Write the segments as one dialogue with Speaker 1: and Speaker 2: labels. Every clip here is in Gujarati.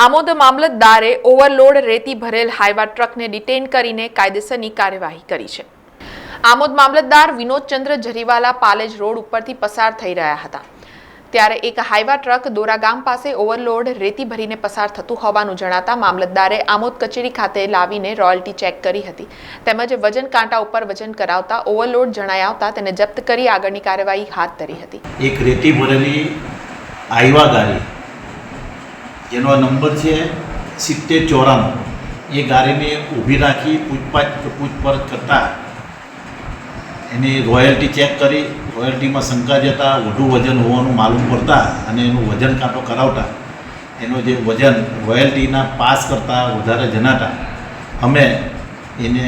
Speaker 1: આમોદ મામલતદારે ઓવરલોડ રેતી ભરેલ હાઈવા ટ્રકને ડિટેન કરીને કાયદેસરની કાર્યવાહી કરી છે. આમોદ મામલતદાર વિનોદચંદ્ર જરીવાલા પાલેજ રોડ ઉપરથી પસાર થઈ રહ્યા હતા. ત્યારે એક હાઈવા ટ્રક દોરા ગામ પાસે ઓવરલોડ રેતી ભરીને પસાર થતું હોવાનું જણાતા મામલતદારે આમોદ કચેરી ખાતે લાવીને રોયલ્ટી ચેક કરી હતી. તેમજ વજન કાંટા ઉપર વજન કરાવતા ઓવરલોડ જણાઈ આવતા તેને જપ્ત કરી આગળની કાર્યવાહી હાથ ધરી હતી.
Speaker 2: એક રેતી ભરેલી આઈવા ગાડી જેનો નંબર છે સિત્તેર ચોરાણું. એ ગાડીને ઊભી રાખી પૂછપાછ પૂછપરછ કરતા એની રોયલ્ટી ચેક કરી. રોયલ્ટીમાં શંકા જતા વધુ વજન હોવાનું માલુમ પડતા અને એનું વજન કાંટો કરાવતા એનો જે વજન રોયલ્ટીના પાસ કરતાં વધારે જણાતા. અમે એને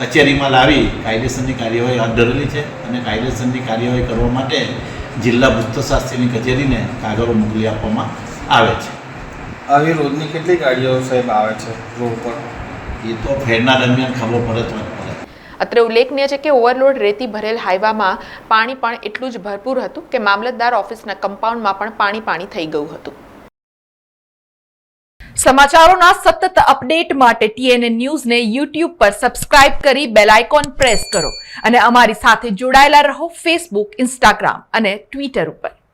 Speaker 2: કચેરીમાં લાવી કાયદેસરની કાર્યવાહી હાથ ધરેલી છે અને કાયદેસરની કાર્યવાહી કરવા માટે જિલ્લા ભૂસ્તશાસ્ત્રીની કચેરીને કાગળો મોકલી આપવામાં આવે છે.
Speaker 3: આવી રોજની કેટલી ગાડીઓ સાહેબ આવે છે રોડ પર?
Speaker 2: એ તો ફેરના દરમિયાન ખબર પડે તો
Speaker 1: અત્રે ઉલ્લેખનીય છે કે ઓવરલોડ રેતી ભરેલ હાઈવામાં પાણી પણ એટલું જ ભરપૂર હતું કે મામલતદાર ઓફિસના કમ્પાઉન્ડમાં પણ પાણી પાણી થઈ ગયું હતું. સમાચારોના સતત અપડેટ માટે ટીએનએ ન્યૂઝને યુટ્યુબ પર સબસ્ક્રાઇબ કરી બેલ આઇકોન પ્રેસ કરો અને અમારી સાથે જોડાયેલા રહો ફેસબુક ઇન્સ્ટાગ્રામ અને ટ્વિટર ઉપર.